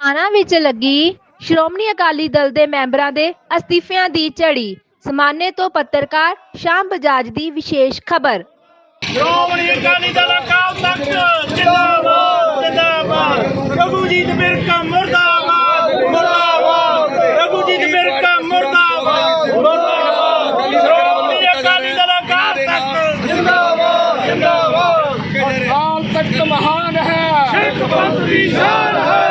ਆਣਾ ਵਿੱਚ ਲੱਗੀ ਸ਼੍ਰੋਮਣੀ ਅਕਾਲੀ ਦਲ ਦੇ ਮੈਂਬਰਾਂ ਦੇ ਅਸਤੀਫਿਆਂ ਦੀ ਝੜੀ ਸਮਾਨੇ ਤੋਂ ਪੱਤਰਕਾਰ ਸ਼ਾਮ ਬਜਾਜ ਦੀ ਵਿਸ਼ੇਸ਼ ਖਬਰ। ਸ਼੍ਰੋਮਣੀ ਅਕਾਲੀ ਦਲ ਅਕਾਲ ਤਖਤ ਜਿੰਦਾਬਾਦ ਜਿੰਦਾਬਾਦ। ਰਘੂਜੀਤ ਬਿਰਕਾ ਮੁਰਦਾਬਾਦ ਮੁਰਦਾਬਾਦ। ਰਘੂਜੀਤ ਬਿਰਕਾ ਮੁਰਦਾਬਾਦ ਮੁਰਦਾਬਾਦ। ਸ਼੍ਰੋਮਣੀ ਅਕਾਲੀ ਦਲ ਅਕਾਲ ਤਖਤ ਜਿੰਦਾਬਾਦ ਜਿੰਦਾਬਾਦ। ਅਕਾਲ ਤਖਤ ਮਹਾਨ ਹੈ। ਸਿੱਖ ਪੰਥ ਦੀ ਸ਼ਾਨ ਹੈ।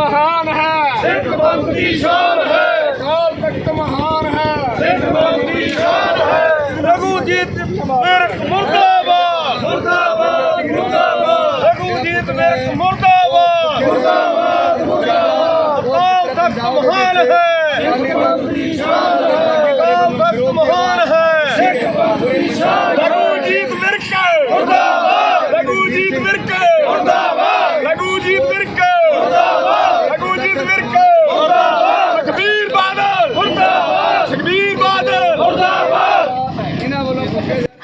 ਮਹਾਨ ਹੈ। ਸਿੱਖ ਪੰਥ ਦੀ ਸ਼ਾਨ ਹੈ। ਅਕਾਲ ਤਖਤ ਮਹਾਨ ਹੈ। ਸਿੱਖ ਪੰਥ ਦੀ ਸ਼ਾਨ ਹੈ। ਰਘੂਜੀਤ ਬਿਰਕ ਮੁਰਦਾਬਾਦ। ਮੁਰਦਾਬਾਦ ਮੁਰਦਾਬਾਦ। ਰਘੂਜੀਤ ਬਿਰਕ ਮੁਰਦਾਬਾਦ। ਮੁਰਦਾਬਾਦ ਮੁਰਦਾਬਾਦ। ਅਕਾਲ ਤਖਤ ਮਹਾਨ ਹੈ। ਸਿੱਖ ਪੰਥ ਦੀ ਸ਼ਾਨ ਹੈ। ਅਕਾਲ ਤਖਤ ਮਹਾਨ ਹੈ। ਸਿੱਖ ਪੰਥ ਦੀ ਸ਼ਾਨ ਰਘੂਜੀਤ ਬਿਰਕ ਮੁਰਦਾਬਾਦ ਰਘੂਜੀਤ ਬਿਰਕ ਮੁਰਦਾਬਾਦ ਰਘੂਜੀਤ ਬਿਰਕ ਮੁਰਦਾਬਾਦ ਰਘੂਜੀਤ ਬਿਰਕ ਮੁਰਦਾਬਾਦ ਸੁਖਬੀਰ ਬਾਦਲ ਮੁਰਦਾਬਾਦ ਸੁਖਬੀਰ ਬਾਦਲ ਮੁਰਦਾਬਾਦ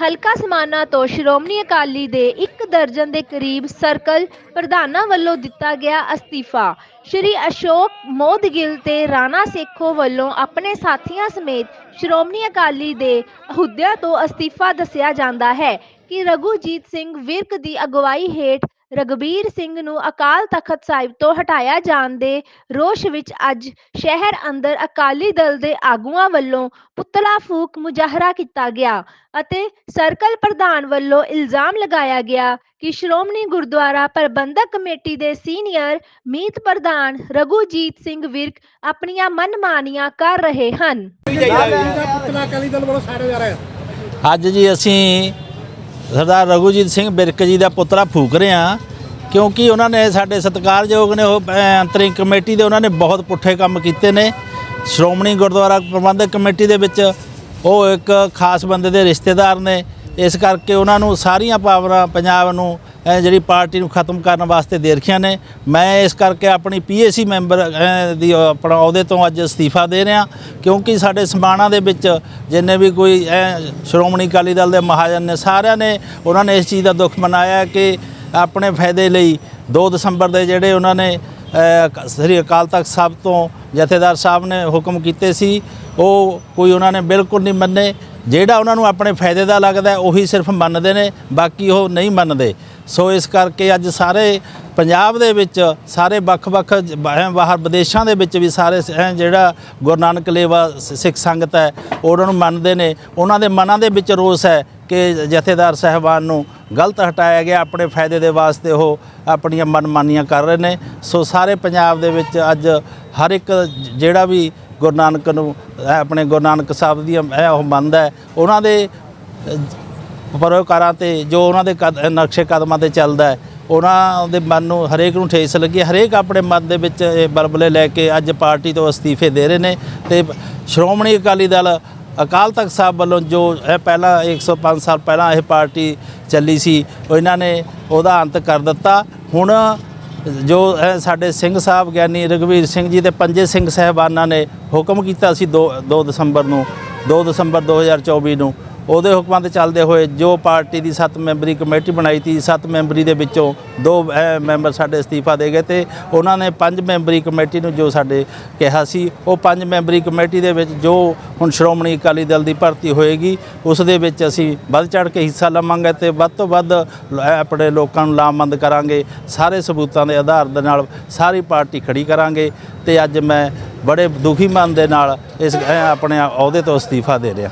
ਹਲਕਾ ਸਮਾਨਾ ਤੋਂ ਸ਼੍ਰੋਮਣੀ ਅਕਾਲੀ ਦੇ ਇੱਕ ਦਰਜਨ ਦੇ ਕਰੀਬ ਸਰਕਲ ਪ੍ਰਧਾਨਾਂ ਵੱਲੋਂ ਦਿੱਤਾ ਗਿਆ ਅਸਤੀਫਾ। ਸ਼੍ਰੀ ਅਸ਼ੋਕ ਮੋਦਗਿਲ ਤੇ ਰਾਣਾ ਸੇਖੋ ਵੱਲੋਂ ਆਪਣੇ ਸਾਥੀਆਂ ਸਮੇਤ ਸ਼੍ਰੋਮਣੀ ਅਕਾਲੀ ਦੇ ਅਹੁਦਿਆਂ ਤੋਂ ਅਸਤੀਫਾ ਦੱਸਿਆ ਜਾਂਦਾ ਹੈ ਕਿ ਰਘੂਜੀਤ ਸਿੰਘ ਵਿਰਕ ਦੀ ਅਗਵਾਈ ਹੇਠ ਰਗਬੀਰ ਸਿੰਘ ਨੂੰ ਅਕਾਲ ਤਖਤ ਸਾਹਿਬ ਤੋਂ ਹਟਾਇਆ ਜਾਣ ਦੇ ਰੋਸ਼ ਵਿੱਚ ਅੱਜ ਸ਼ਹਿਰ ਅੰਦਰ ਅਕਾਲੀ ਦਲ ਦੇ ਆਗੂਆਂ ਵੱਲੋਂ ਪੁਤਲਾ ਫੂਕ ਮੁਜ਼ਾਹਰਾ ਕੀਤਾ ਗਿਆ ਅਤੇ ਸਰਕਲ ਪ੍ਰਧਾਨ ਵੱਲੋਂ ਇਲਜ਼ਾਮ ਲਗਾਇਆ ਗਿਆ ਕਿ ਸ਼੍ਰੋਮਣੀ ਗੁਰਦੁਆਰਾ ਪ੍ਰਬੰਧਕ ਕਮੇਟੀ ਦੇ ਸੀਨੀਅਰ ਮੀਤ ਪ੍ਰਧਾਨ ਰਘੂਜੀਤ ਸਿੰਘ ਵਿਰਕ ਆਪਣੀਆਂ ਮਨਮਾਨੀਆਂ ਕਰ ਰਹੇ ਹਨ। ਅੱਜ ਜੀ ਅਸੀਂ ਸਰਦਾਰ ਰਘੂਜੀਤ ਸਿੰਘ ਬਿਰਕ ਜੀ ਦਾ ਪੁੱਤਰਾ ਫੂਕ ਰਹੇ ਹਾਂ ਕਿਉਂਕਿ ਉਹਨਾਂ ਨੇ ਸਾਡੇ ਸਤਿਕਾਰਯੋਗ ਨੇ ਉਹ ਅਹ, ਅੰਤਰਿੰਗ ਕਮੇਟੀ ਦੇ ਉਹਨਾਂ ਨੇ ਬਹੁਤ ਪੁੱਠੇ ਕੰਮ ਕੀਤੇ ਨੇ। ਸ਼੍ਰੋਮਣੀ ਗੁਰਦੁਆਰਾ ਪ੍ਰਬੰਧਕ ਕਮੇਟੀ ਦੇ ਵਿੱਚ ਉਹ ਇੱਕ ਖਾਸ ਬੰਦੇ ਦੇ ਰਿਸ਼ਤੇਦਾਰ ਨੇ। ਇਸ ਕਰਕੇ ਉਹਨਾਂ ਨੂੰ ਸਾਰੀਆਂ ਪਾਵਰਾਂ ਪੰਜਾਬ ਨੂੰ ਜਿਹੜੀ ਪਾਰਟੀ ਨੂੰ ਖਤਮ ਕਰਨ ਵਾਸਤੇ ਦੇ ਰਖੀਆਂ ਨੇ। ਮੈਂ ਇਸ ਕਰਕੇ ਆਪਣੀ ਪੀਏਸੀ ਮੈਂਬਰ ਦੀ ਆਪਣਾ ਅਹੁਦੇ ਤੋਂ ਅੱਜ ਅਸਤੀਫਾ ਦੇ ਰਿਹਾ। ਕਿਉਂਕਿ ਸਾਡੇ ਸਮਾਣਾ ਦੇ ਵਿੱਚ ਜਿੰਨੇ ਵੀ ਕੋਈ ਅਹ, ਸ਼੍ਰੋਮਣੀ ਅਕਾਲੀ ਦਲ ਦੇ ਮਹਾਜਨ ਨੇ ਸਾਰਿਆਂ ਨੇ ਉਹਨਾਂ ਨੇ ਇਸ ਚੀਜ਼ ਦਾ ਦੁੱਖ ਮਨਾਇਆ ਕਿ ਆਪਣੇ ਫਾਇਦੇ ਲਈ 2 ਦਸੰਬਰ ਦੇ ਜਿਹੜੇ ਉਹਨਾਂ ਨੇ ਸ੍ਰੀ ਅਕਾਲ ਤਖਤ ਸਾਹਿਬ ਤੋਂ ਜਥੇਦਾਰ ਸਾਹਿਬ ਨੇ ਹੁਕਮ ਕੀਤੇ ਸੀ ਉਹ ਕੋਈ ਉਹਨਾਂ ਨੇ ਬਿਲਕੁਲ ਨਹੀਂ ਮੰਨੇ। ਜਿਹੜਾ ਉਹਨਾਂ ਨੂੰ ਆਪਣੇ ਫਾਇਦੇ ਦਾ ਲੱਗਦਾ ਉਹੀ ਸਿਰਫ ਮੰਨਦੇ ਨੇ ਬਾਕੀ ਉਹ ਨਹੀਂ ਮੰਨਦੇ। ਸੋ ਇਸ ਕਰਕੇ ਅੱਜ ਸਾਰੇ ਪੰਜਾਬ ਦੇ ਵਿੱਚ ਸਾਰੇ ਵੱਖ-ਵੱਖ ਬਾਹਰ ਵਿਦੇਸ਼ਾਂ ਦੇ ਵਿੱਚ ਵੀ ਸਾਰੇ ਜਿਹੜਾ ਗੁਰੂ ਨਾਨਕ ਲੇਵਾ ਸ- ਸਿੱਖ ਸੰਗਤ ਹੈ, ਉਹਨਾਂ ਨੂੰ ਮੰਨਦੇ ਨੇ। ਉਹਨਾਂ ਦੇ ਮਨਾਂ ਦੇ ਵਿੱਚ ਰੋਸ ਹੈ ਕਿ ਜਥੇਦਾਰ ਸਾਹਿਬਾਨ ਨੂੰ ਗਲਤ ਹਟਾਇਆ ਗਿਆ, ਆਪਣੇ ਫਾਇਦੇ ਦੇ ਵਾਸਤੇ ਉਹ ਆਪਣੀਆਂ ਮਨਮਾਨੀਆਂ ਕਰ ਰਹੇ ਨੇ। ਸੋ ਸਾਰੇ ਪੰਜਾਬ ਦੇ ਵਿੱਚ ਅੱਜ ਹਰ ਇੱਕ ਜਿਹੜਾ ਵੀ ਗੁਰੂ ਨਾਨਕ ਨੂੰ ਆਪਣੇ ਗੁਰੂ ਨਾਨਕ ਸਾਹਿਬ ਦੀ ਉਹ ਮੰਨਦਾ ਹੈ। ਉਹਨਾਂ ਦੇ ਪਰੋਕਾਰਾਂ ਤੇ ਜੋ ਉਹਨਾਂ ਦੇ ਕਦ- ਨਕਸ਼ੇ ਕਦਮਾਂ ਤੇ ਚੱਲਦਾ ਹੈ, ਉਹਨਾਂ ਦੇ ਮਨ ਨੂੰ ਹਰੇਕ ਨੂੰ ਠੇਸ ਲੱਗੀ ਹੈ। ਹਰੇਕ ਆਪਣੇ ਮਨ ਦੇ ਵਿੱਚ ਇਹ ਬਲਬਲੇ ਲੈ ਕੇ ਅੱਜ ਪਾਰਟੀ ਤੋਂ ਅਸਤੀਫੇ ਦੇ ਰਹੇ ਨੇ ਤੇ ਸ਼੍ਰੋਮਣੀ ਅਕਾਲੀ ਦਲ ਅਕਾਲ ਤਖਤ ਸਾਹਿਬ ਵੱਲੋਂ ਜੋ ਇਹ ਪਹਿਲਾਂ 105 ਸਾਲ ਪਹਿਲਾਂ ਇਹ ਪਾਰਟੀ ਚੱਲੀ ਸੀ ਉਹ ਇਹਨਾਂ ਨੇ ਉਹਦਾ ਅੰਤ ਕਰ ਦਿੱਤਾ ਹੁਣ ਜੋ ਇਹ ਸਾਡੇ ਸਿੰਘ ਸਾਹਿਬ ਗਿਆਨੀ ਰਘਵੀਰ ਸਿੰਘ ਜੀ ਤੇ ਪੰਜੇ ਸਿੰਘ ਸਹਿਬਾਨਾਂ ਨੇ ਹੁਕਮ ਕੀਤਾ ਸੀ 2 2 ਦਸੰਬਰ ਨੂੰ 2 ਦਸੰਬਰ 2024 ਨੂੰ ਉਹਦੇ ਹੁਕਮਾਂ ਤੇ ਚੱਲਦੇ ਹੋਏ ਜੋ ਪਾਰਟੀ ਦੀ 7 ਮੈਂਬਰੀ ਕਮੇਟੀ ਬਣਾਈ ਸੀ 7 ਮੈਂਬਰੀ ਦੇ ਵਿੱਚੋਂ ਦੋ ਮੈਂਬਰ ਸਾਡੇ ਅਸਤੀਫਾ ਦੇ ਗਏ ਤੇ ਉਹਨਾਂ ਨੇ 5 ਮੈਂਬਰੀ ਕਮੇਟੀ ਨੂੰ ਜੋ ਸਾਡੇ ਕਿਹਾ ਸੀ, ਉਹ 5 ਮੈਂਬਰੀ ਕਮੇਟੀ ਦੇ ਵਿੱਚ ਜੋ ਹੁਣ ਸ਼੍ਰੋਮਣੀ ਅਕਾਲੀ ਦਲ ਦੀ ਭਰਤੀ ਹੋਏਗੀ, ਉਸ ਦੇ ਵਿੱਚ ਅਸੀਂ ਵੱਧ ਚੜ ਕੇ ਹਿੱਸਾ ਲਵਾਂਗੇ ਤੇ ਵੱਧ ਤੋਂ ਵੱਧ ਆਪਣੇ ਲੋਕਾਂ ਨੂੰ ਲਾਮਬੰਦ ਕਰਾਂਗੇ, ਸਾਰੇ ਸਬੂਤਾਂ ਦੇ ਆਧਾਰ ਦੇ ਨਾਲ ਸਾਰੀ ਪਾਰਟੀ ਖੜੀ ਕਰਾਂਗੇ ਤੇ ਅੱਜ ਮੈਂ ਬੜੇ ਦੁਖੀ ਮਨ ਦੇ ਨਾਲ ਇਸ ਆਪਣੇ ਅਹੁਦੇ ਤੋਂ ਅਸਤੀਫਾ ਦੇ ਰਿਹਾ।